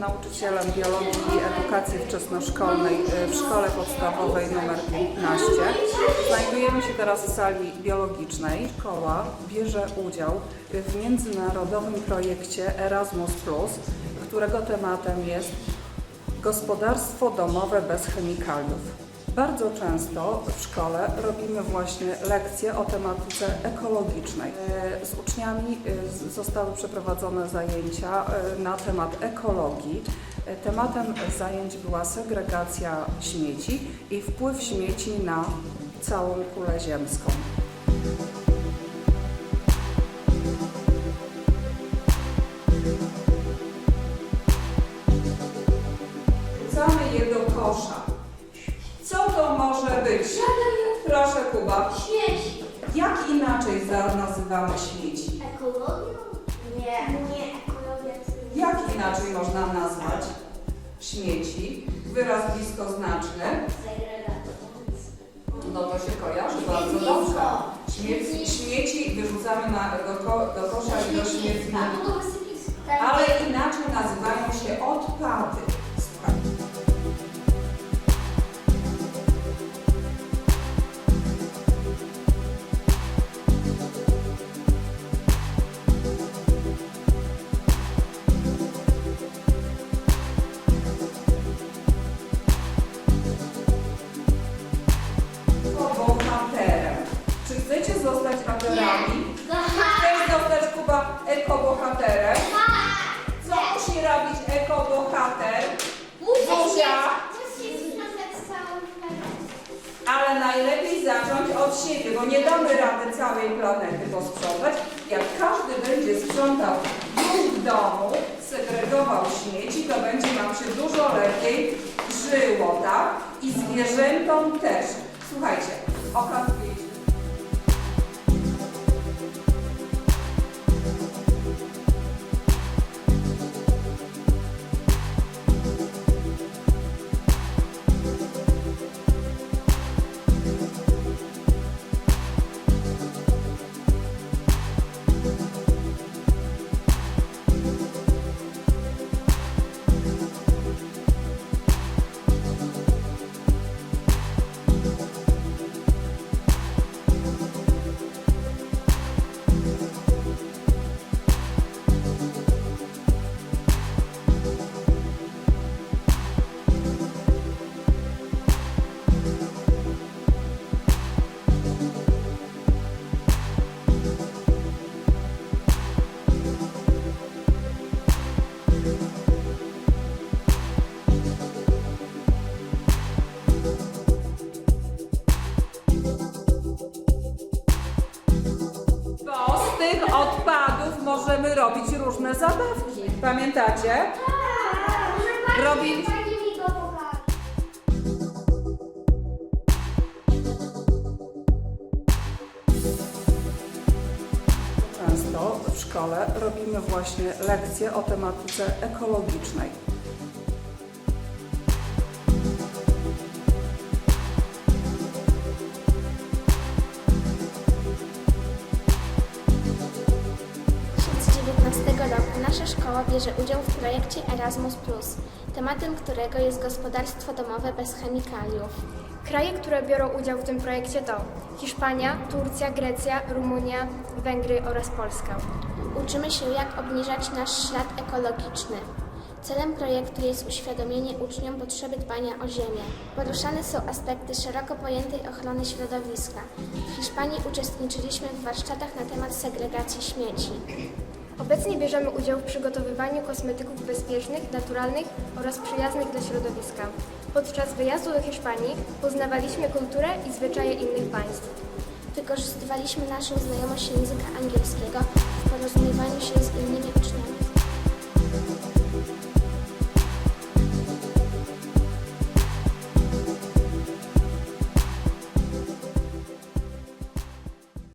nauczycielem biologii i edukacji wczesnoszkolnej y, w szkole podstawowej nr 15. Znajdujemy się teraz w sali biologicznej. Szkoła bierze udział w międzynarodowym projekcie Erasmus, którego tematem jest gospodarstwo domowe bez chemikaliów. Bardzo często w szkole robimy właśnie lekcje o tematyce ekologicznej. E, Z uczniami e, zostały przeprowadzone zajęcia e, na temat ekologii. Tematem zajęć była segregacja śmieci i wpływ śmieci na całą kulę ziemską. Wrzucamy je do kosza. Może być? Proszę Kuba. Śmieci. Jak inaczej za- nazywamy śmieci? Ekologią? Nie. Nie, ekologia to. Jak inaczej można nazwać śmieci? Wyraz bliskoznaczny. No to się kojarzy bardzo dobrze. Śmieci, śmieci wyrzucamy na, do, ko, do kosza i do śmietnika. Ale inaczej nazywają się odpady. Aferami? Chcesz zostać Kuba ekobohaterem? Co musi robić ekobohater? Zuzia, ale najlepiej zacząć od siebie, bo nie damy rady całej planety posprzątać. Jak każdy będzie sprzątał już w domu, segregował śmieci, to będzie nam się dużo lepiej żyło, tak? I zwierzętom też. Słuchajcie, okazuje się, możemy robić różne zabawki. Pamiętacie? Robi- Często w szkole robimy właśnie lekcje o tematyce ekologicznej. 2019 roku nasza szkoła bierze udział w projekcie Erasmus, tematem którego jest gospodarstwo domowe bez chemikaliów. Kraje, które biorą udział w tym projekcie to Hiszpania, Turcja, Grecja, Rumunia, Węgry oraz Polska. Uczymy się, jak obniżać nasz ślad ekologiczny. Celem projektu jest uświadomienie uczniom potrzeby dbania o ziemię. Poruszane są aspekty szeroko pojętej ochrony środowiska. W Hiszpanii uczestniczyliśmy w warsztatach na temat segregacji śmieci. Obecnie bierzemy udział w przygotowywaniu kosmetyków bezpiecznych, naturalnych oraz przyjaznych dla środowiska. Podczas wyjazdu do Hiszpanii poznawaliśmy kulturę i zwyczaje innych państw. Wykorzystywaliśmy naszą znajomość języka angielskiego w porozumiewaniu się z innymi uczniami.